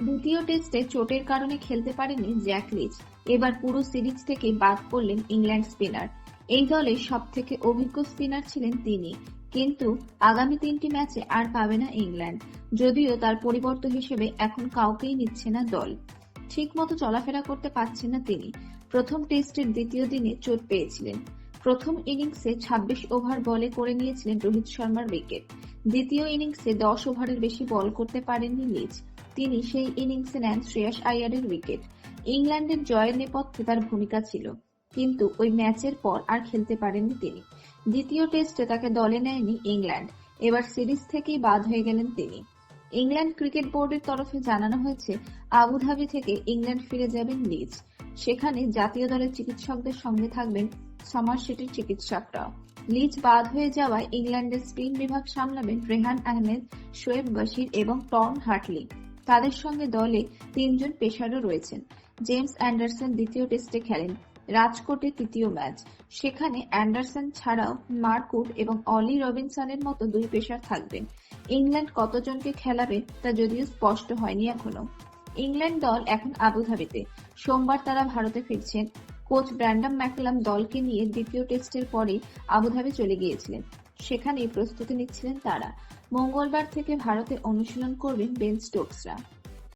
দ্বিতীয় টেস্টে চোটের কারণে খেলতে পারেননি জ্যাক লিচ। এবার পুরো সিরিজ থেকে বাদ পড়লেন ইংল্যান্ড স্পিনার। এই দলের সব থেকে অভিজ্ঞ স্পিনার ছিলেন তিনি, কিন্তু আগামী তিনটি ম্যাচে আর পাবে না ইংল্যান্ড, যদিও তার পরিবর্তন হিসেবে এখন কাউকেই নিচ্ছে না দল। ঠিক মতো চলাফেরা করতে পারছেন না তিনি। প্রথম টেস্টের দ্বিতীয় দিনে চোট পেয়েছিলেন। প্রথম ইনিংসে ২৬ ওভার বলে করে নিয়েছিলেন রোহিত শর্মার উইকেট। দ্বিতীয় ইনিংসে দশ ওভারের বেশি বল করতে পারেননি লিচ। তিনি সেই ইনিংসে নেন শ্রেয়াস আয়ারের উইকেট। ইংল্যান্ডের জয়ের নেপথ্যে তার ভূমিকা ছিল, কিন্তু ওই ম্যাচের পর আর খেলতে পারেননি তিনি। দ্বিতীয় টেস্টে তাকে দলে নেয়নি ইংল্যান্ড। এবার সিরিজ থেকেই বাদ হয়ে গেলেন তিনি। ইংল্যান্ড ক্রিকেট বোর্ডের তরফে জানানো হয়েছে, আবুধাবি থেকে ইংল্যান্ড ফিরে যাবেন লিজ সেখানে জাতীয় দলের চিকিৎসকদের সঙ্গে থাকবেন সমারসেটের চিকিৎসকরাও লিজ বাদ হয়ে যাওয়ায় ইংল্যান্ডের স্পিন বিভাগ সামলাবেন রেহান আহমেদ, শোয়েব বশির এবং টম হার্টলি। তাদের সঙ্গে দলে তিনজন পেশারও রয়েছেন। জেমস অ্যান্ডারসন দ্বিতীয় টেস্টে খেলেন, রাজকোটে তৃতীয় ম্যাচ। সেখানে অ্যান্ডারসন ছাড়াও মার্কুট এবং অলি রবিনসনের মতো দুই পেসার থাকবেন। ইংল্যান্ড কতজনকে খেলাবে তা যদিও স্পষ্ট হয়নি এখনও। ইংল্যান্ড দল এখন আবুধাবিতে। সোমবার তারা ভারতে ফিরছেন। কোচ ব্র্যান্ডাম ম্যাকলাম দলকে নিয়ে দ্বিতীয় টেস্টের পরেই আবুধাবি চলে গিয়েছিলেন। সেখানেই প্রস্তুতি নিচ্ছিলেন তারা। মঙ্গলবার থেকে ভারতে অনুশীলন করবেন বেন স্টোকসরা।